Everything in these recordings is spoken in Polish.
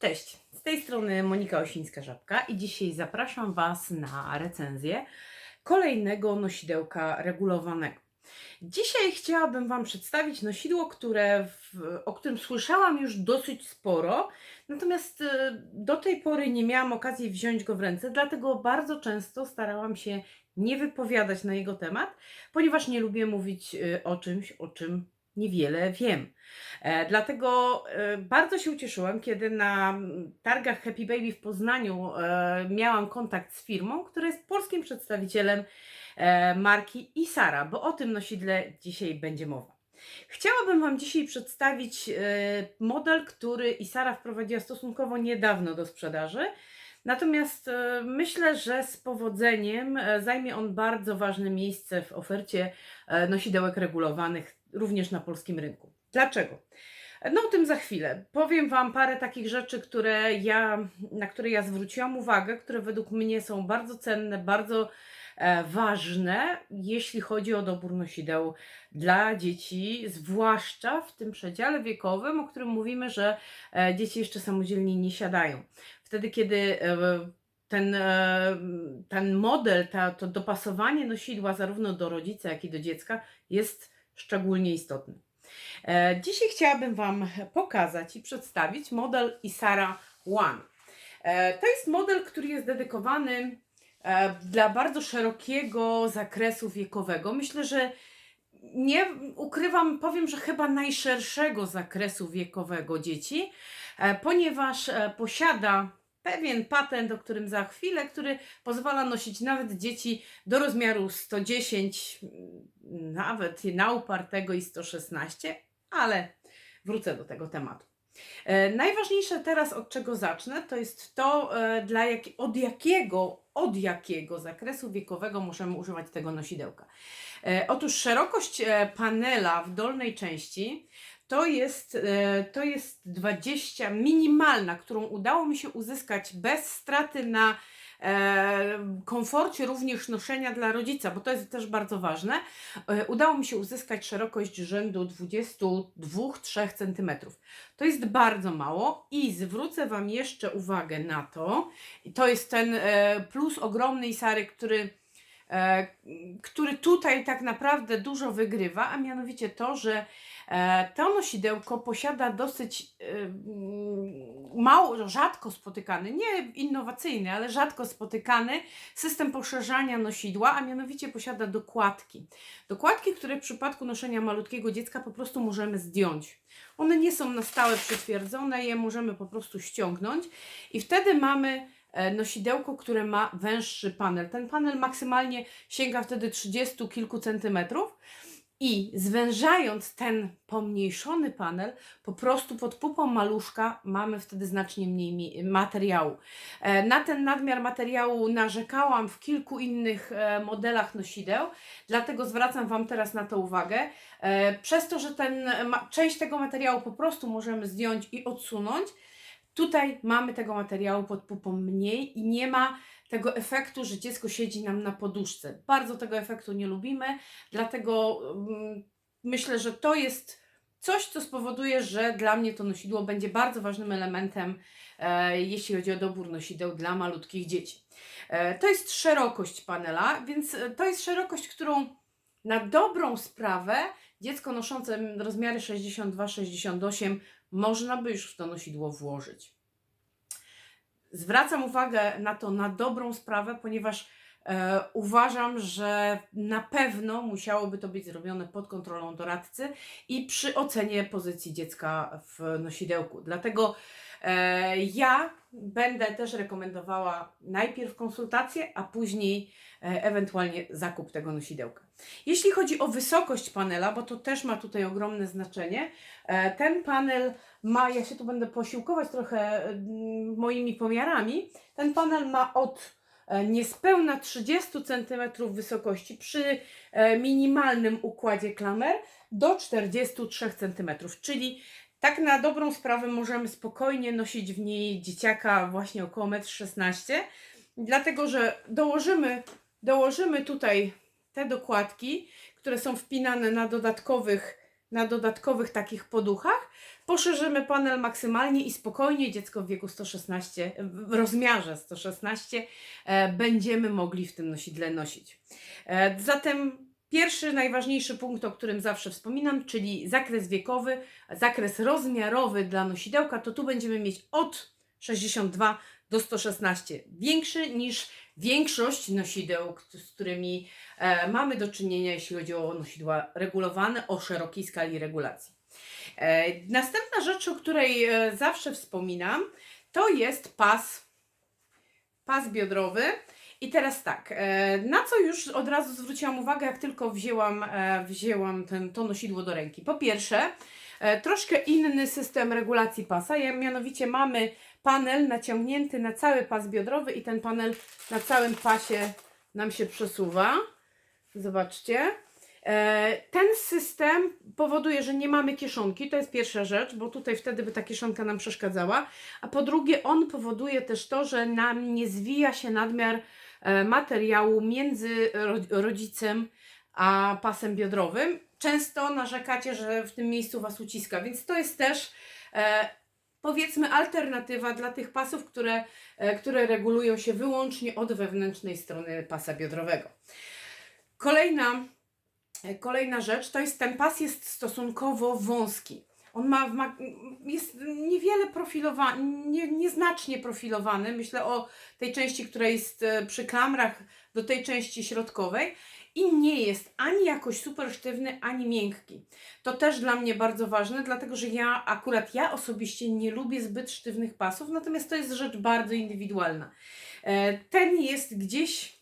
Cześć, z tej strony Monika Osińska-Żabka i dzisiaj zapraszam Was na recenzję kolejnego nosidełka regulowanego. Dzisiaj chciałabym Wam przedstawić nosidło, które w, o którym słyszałam już dosyć sporo, natomiast e, do tej pory nie miałam okazji wziąć go w ręce, dlatego bardzo często starałam się nie wypowiadać na jego temat, ponieważ nie lubię mówić e, o czymś, o czym niewiele wiem. E, dlatego e, bardzo się ucieszyłam, kiedy na targach Happy Baby w Poznaniu e, miałam kontakt z firmą, która jest polskim przedstawicielem marki Isara, bo o tym nosidle dzisiaj będzie mowa. Chciałabym Wam dzisiaj przedstawić model, który Isara wprowadziła stosunkowo niedawno do sprzedaży. Natomiast e, myślę, że z powodzeniem e, zajmie on bardzo ważne miejsce w ofercie e, nosidełek regulowanych również na polskim rynku. Dlaczego? No o tym za chwilę. Powiem Wam parę takich rzeczy, które ja, na które ja zwróciłam uwagę, które według mnie są bardzo cenne, bardzo ważne, jeśli chodzi o dobór nosideł dla dzieci, zwłaszcza w tym przedziale wiekowym, o którym mówimy, że dzieci jeszcze samodzielnie nie siadają. Wtedy, kiedy e, ten, e, ten model, ta, to dopasowanie nosidła zarówno do rodzica, jak i do dziecka jest szczególnie istotny. E, Dzisiaj chciałabym Wam pokazać i przedstawić model Isara One. To jest model, który jest dedykowany dla bardzo szerokiego zakresu wiekowego. Myślę, że nie ukrywam, powiem, że chyba najszerszego zakresu wiekowego dzieci, ponieważ posiada pewien patent, o którym za chwilę, który pozwala nosić nawet dzieci do rozmiaru 110, mm, nawet na upartego i 116, ale wrócę do tego tematu. E, najważniejsze teraz, od czego zacznę, to jest to, e, dla jak, od, jakiego, od jakiego zakresu wiekowego możemy używać tego nosidełka. E, otóż szerokość panela w dolnej części to jest, to jest 20, minimalna, którą udało mi się uzyskać bez straty na komforcie również noszenia dla rodzica, bo to jest też bardzo ważne. E, udało mi się uzyskać szerokość rzędu 22-3 cm. To jest bardzo mało i zwrócę Wam jeszcze uwagę na to, to jest ten e, plus ogromny Isary, który e, który tutaj tak naprawdę dużo wygrywa, a mianowicie to, że e, to nosidełko posiada dosyć e, mm, mało, rzadko spotykany, nie innowacyjny, ale rzadko spotykany system poszerzania nosidła, a mianowicie posiada dokładki. Dokładki, które w przypadku noszenia malutkiego dziecka po prostu możemy zdjąć. One nie są na stałe przytwierdzone, je możemy po prostu ściągnąć i wtedy mamy e, nosidełko, które ma węższy panel. Ten panel maksymalnie sięga wtedy 30 kilku centymetrów i zwężając ten pomniejszony panel, po prostu pod pupą maluszka mamy wtedy znacznie mniej materiału. E, Na ten nadmiar materiału narzekałam w kilku innych e, modelach nosideł, dlatego zwracam Wam teraz na to uwagę. E, Przez to, że ten, część tego materiału po prostu możemy zdjąć i odsunąć, Tutaj mamy tego materiału pod pupą mniej i nie ma tego efektu, że dziecko siedzi nam na poduszce. Bardzo tego efektu nie lubimy, dlatego mm, myślę, że to jest coś, co spowoduje, że dla mnie to nosidło będzie bardzo ważnym elementem, e, jeśli chodzi o dobór nosideł dla malutkich dzieci. E, to jest szerokość panela, więc e, to jest szerokość, którą na dobrą sprawę dziecko noszące rozmiary 62-68 można by już w to nosidło włożyć. Zwracam uwagę na to na dobrą sprawę, ponieważ e, uważam, że na pewno musiałoby to być zrobione pod kontrolą doradcy i przy ocenie pozycji dziecka w nosidełku. Dlatego ja będę też rekomendowała najpierw konsultację, a później e, ewentualnie zakup tego nosidełka. Jeśli chodzi o wysokość panela, bo to też ma tutaj ogromne znaczenie, e, ten panel ma, ja się tu będę posiłkować trochę mm, moimi pomiarami, ten panel ma od e, niespełna 30 cm wysokości przy e, minimalnym układzie klamer do 43 cm, czyli tak na dobrą sprawę możemy spokojnie nosić w niej dzieciaka właśnie około 1,16 m, dlatego że dołożymy, dołożymy tutaj te dokładki, które są wpinane na dodatkowych, na dodatkowych takich poduchach, Poszerzymy panel maksymalnie i spokojnie dziecko w wieku 116, w rozmiarze 116 e, będziemy mogli w tym nosidle nosić. E, zatem pierwszy, najważniejszy punkt, o którym zawsze wspominam, czyli zakres wiekowy, zakres rozmiarowy dla nosidełka, to tu będziemy mieć od 62 do 116. Większy niż większość nosideł, z którymi e, mamy do czynienia, jeśli chodzi o nosidła regulowane o szerokiej skali regulacji. E, następna rzecz, o której e, zawsze wspominam, to jest pas, pas biodrowy. I teraz tak, e, na co już od razu zwróciłam uwagę, jak tylko wzięłam, e, wzięłam ten, to nosidło do ręki. Po pierwsze, e, troszkę inny system regulacji pasa, mianowicie mamy panel naciągnięty na cały pas biodrowy i ten panel na całym pasie nam się przesuwa. Zobaczcie. Ten system powoduje, że nie mamy kieszonki, to jest pierwsza rzecz, bo tutaj wtedy by ta kieszonka nam przeszkadzała. A po drugie, on powoduje też to, że nam nie zwija się nadmiar materiału między ro- rodzicem a pasem biodrowym. Często narzekacie, że w tym miejscu Was uciska, więc to jest też e, powiedzmy alternatywa dla tych pasów, które, e, które regulują się wyłącznie od wewnętrznej strony pasa biodrowego. Kolejna, e, kolejna rzecz to jest ten pas jest stosunkowo wąski. On ma, ma jest niewiele profilowany, nie, nieznacznie profilowany. Myślę o tej części, która jest e, przy klamrach do tej części środkowej i nie jest ani jakoś super sztywny, ani miękki. To też dla mnie bardzo ważne, dlatego że ja akurat ja osobiście nie lubię zbyt sztywnych pasów, natomiast to jest rzecz bardzo indywidualna. E, Ten jest gdzieś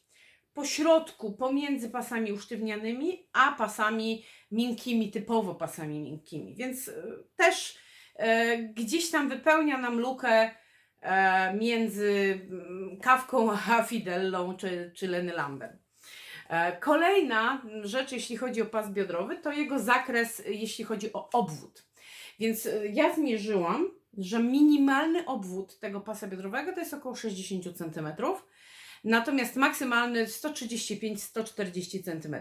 po środku, pomiędzy pasami usztywnianymi, a pasami miękkimi, typowo pasami miękkimi, więc e, też e, gdzieś tam wypełnia nam lukę e, między mm, kawką a Fidellą czy, czy Lenny Lambert. E, Kolejna rzecz, jeśli chodzi o pas biodrowy, to jego zakres, jeśli chodzi o obwód. Więc ja zmierzyłam, że minimalny obwód tego pasa biodrowego to jest około 60 cm, natomiast maksymalny 135-140 cm.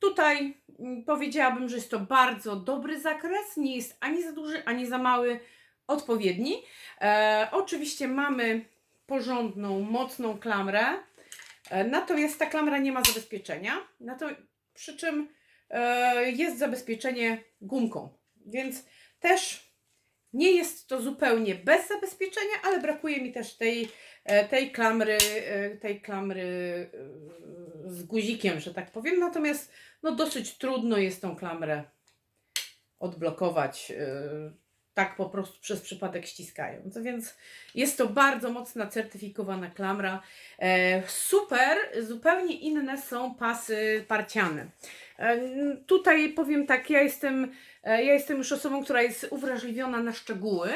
Tutaj mm, powiedziałabym, że jest to bardzo dobry zakres, nie jest ani za duży, ani za mały, odpowiedni. E, oczywiście mamy porządną, mocną klamrę, E, Natomiast ta klamra nie ma zabezpieczenia, to, przy czym e, jest zabezpieczenie gumką, więc też nie jest to zupełnie bez zabezpieczenia, ale brakuje mi też tej, e, tej klamry, e, tej klamry e, z guzikiem, że tak powiem. Natomiast no, dosyć trudno jest tą klamrę odblokować. Tak po prostu przez przypadek ściskając. Więc jest to bardzo mocna certyfikowana klamra. Super, zupełnie inne są pasy parciane. E, tutaj powiem tak, ja jestem, e, ja jestem już osobą, która jest uwrażliwiona na szczegóły,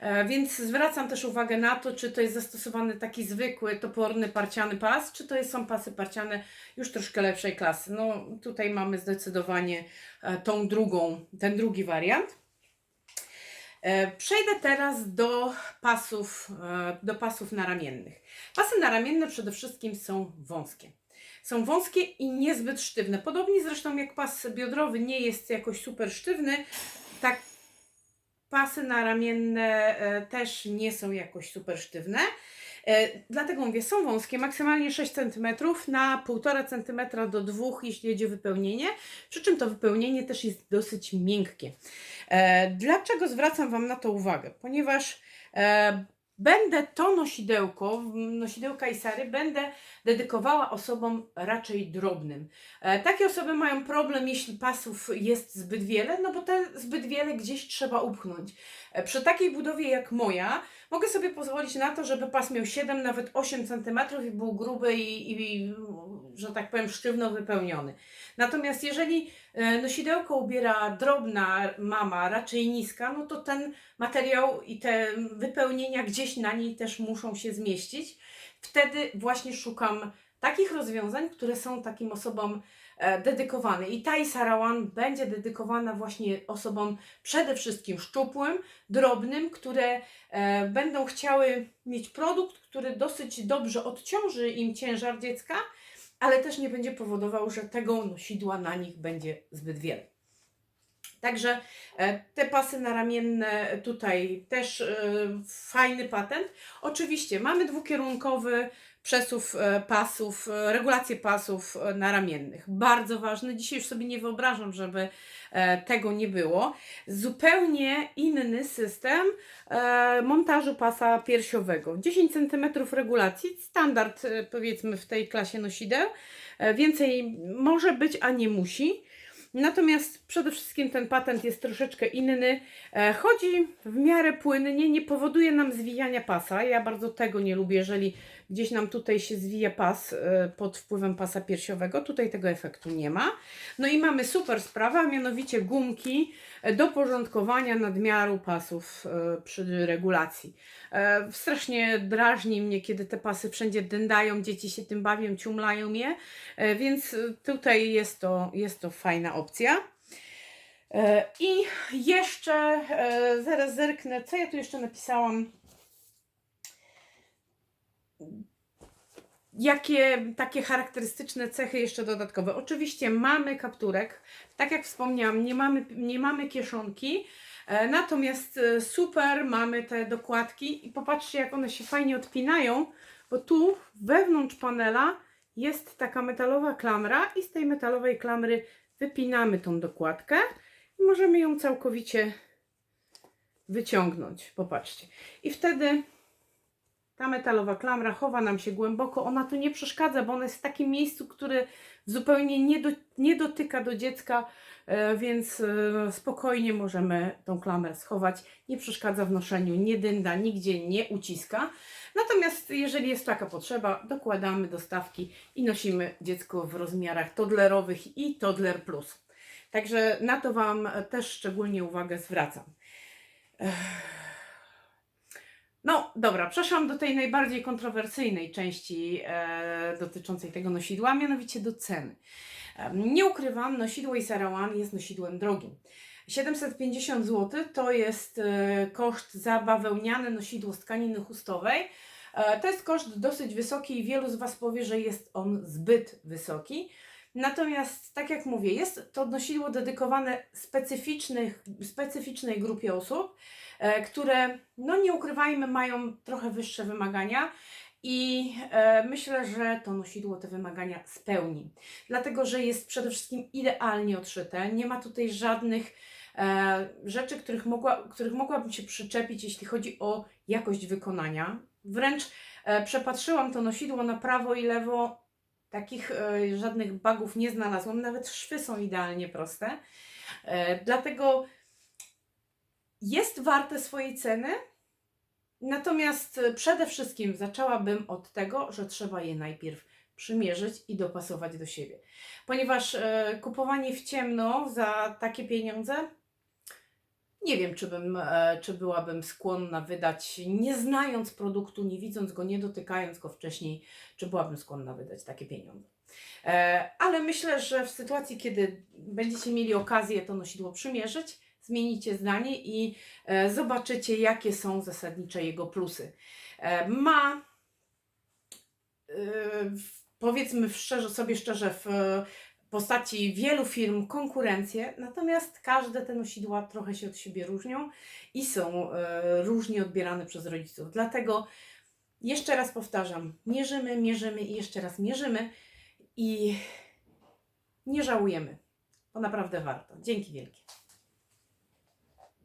e, więc zwracam też uwagę na to, czy to jest zastosowany taki zwykły, toporny, parciany pas, czy to są pasy parciane już troszkę lepszej klasy. No tutaj mamy zdecydowanie tą drugą, ten drugi wariant. Przejdę teraz do pasów, do pasów naramiennych. Pasy naramienne przede wszystkim są wąskie. Są wąskie i niezbyt sztywne. Podobnie zresztą jak pas biodrowy nie jest jakoś super sztywny, tak pasy naramienne e, też nie są jakoś super sztywne. E, Dlatego mówię, są wąskie, maksymalnie 6 cm na 1,5 cm do 2 jeśli chodzi o wypełnienie, przy czym to wypełnienie też jest dosyć miękkie. E, Dlaczego zwracam Wam na to uwagę? Ponieważ będę to nosidełko, nosidełka i sary, będę dedykowała osobom raczej drobnym. E, Takie osoby mają problem, jeśli pasów jest zbyt wiele, no bo te zbyt wiele gdzieś trzeba upchnąć. E, Przy takiej budowie jak moja, mogę sobie pozwolić na to, żeby pas miał 7, nawet 8 cm i był gruby i, i że tak powiem, sztywno wypełniony. Natomiast jeżeli e, nosidełko ubiera drobna mama, raczej niska, no to ten materiał i te wypełnienia gdzieś na niej też muszą się zmieścić. Wtedy właśnie szukam takich rozwiązań, które są takim osobom e, dedykowane. I ta Isara One będzie dedykowana właśnie osobom przede wszystkim szczupłym, drobnym, które e, będą chciały mieć produkt, który dosyć dobrze odciąży im ciężar dziecka, ale też nie będzie powodował, że tego nosidła na nich będzie zbyt wiele. Także e, te pasy naramienne tutaj też e, fajny patent. Oczywiście mamy dwukierunkowy przesuw e, pasów, regulację pasów naramiennych. Bardzo ważny. Dzisiaj już sobie nie wyobrażam, żeby tego nie było. Zupełnie inny system montażu pasa piersiowego. 10 cm regulacji, standard powiedzmy w tej klasie nosideł. Więcej może być, a nie musi. Natomiast przede wszystkim ten patent jest troszeczkę inny. E, Chodzi w miarę płynnie, nie powoduje nam zwijania pasa. Ja bardzo tego nie lubię, jeżeli gdzieś nam tutaj się zwija pas e, pod wpływem pasa piersiowego. Tutaj tego efektu nie ma. No i mamy super sprawę, a mianowicie gumki do porządkowania nadmiaru pasów e, przy regulacji. Strasznie drażni mnie, kiedy te pasy wszędzie dędają, dzieci się tym bawią, ciumlają je, więc tutaj jest to, jest to fajna opcja. E, I jeszcze e, zaraz zerknę, co ja tu jeszcze napisałam. Jakie takie charakterystyczne cechy jeszcze dodatkowe? Oczywiście mamy kapturek, tak jak wspomniałam, nie mamy, nie mamy kieszonki, e, natomiast super mamy te dokładki i popatrzcie jak one się fajnie odpinają, bo tu wewnątrz panela jest taka metalowa klamra i z tej metalowej klamry wypinamy tą dokładkę i możemy ją całkowicie wyciągnąć. Popatrzcie. I wtedy ta metalowa klamra chowa nam się głęboko. Ona tu nie przeszkadza, bo ona jest w takim miejscu, które zupełnie nie, do, nie dotyka do dziecka, więc e, spokojnie możemy tą klamrę schować. Nie przeszkadza w noszeniu, nie dynda, nigdzie nie uciska. Natomiast jeżeli jest taka potrzeba, dokładamy dostawki i nosimy dziecko w rozmiarach toddlerowych i toddler plus. Także na to Wam też szczególnie uwagę zwracam. No dobra, przeszłam do tej najbardziej kontrowersyjnej części e, dotyczącej tego nosidła, mianowicie do ceny. Nie ukrywam, nosidło Isara One jest nosidłem drogim. 750 zł to jest e, koszt za bawełniane nosidło z tkaniny chustowej. E, to jest koszt dosyć wysoki i wielu z Was powie, że jest on zbyt wysoki. Natomiast, tak jak mówię, jest to nosidło dedykowane specyficznych, specyficznej grupie osób, e, które, no nie ukrywajmy, mają trochę wyższe wymagania i e, myślę, że to nosidło te wymagania spełni. Dlatego, że jest przede wszystkim idealnie odszyte, nie ma tutaj żadnych e, rzeczy, których, mogła, których mogłabym się przyczepić, jeśli chodzi o jakość wykonania. Wręcz e, przepatrzyłam to nosidło na prawo i lewo, takich żadnych bugów nie znalazłam, nawet szwy są idealnie proste. Dlatego jest warte swojej ceny. Natomiast e, przede wszystkim zaczęłabym od tego, że trzeba je najpierw przymierzyć i dopasować do siebie. Ponieważ e, kupowanie w ciemno za takie pieniądze, nie wiem, czy, bym, e, czy byłabym skłonna wydać, nie znając produktu, nie widząc go, nie dotykając go wcześniej, czy byłabym skłonna wydać takie pieniądze. Ale myślę, że w sytuacji, kiedy będziecie mieli okazję to nosidło przymierzyć, zmienicie zdanie i e, zobaczycie, jakie są zasadnicze jego plusy. E, ma, e, powiedzmy szczerze, sobie szczerze, w postaci wielu firm konkurencję, natomiast każde te nosidła trochę się od siebie różnią i są różnie odbierane przez rodziców. Dlatego jeszcze raz powtarzam, mierzymy, mierzymy i jeszcze raz mierzymy i nie żałujemy, bo naprawdę warto. Dzięki wielkie.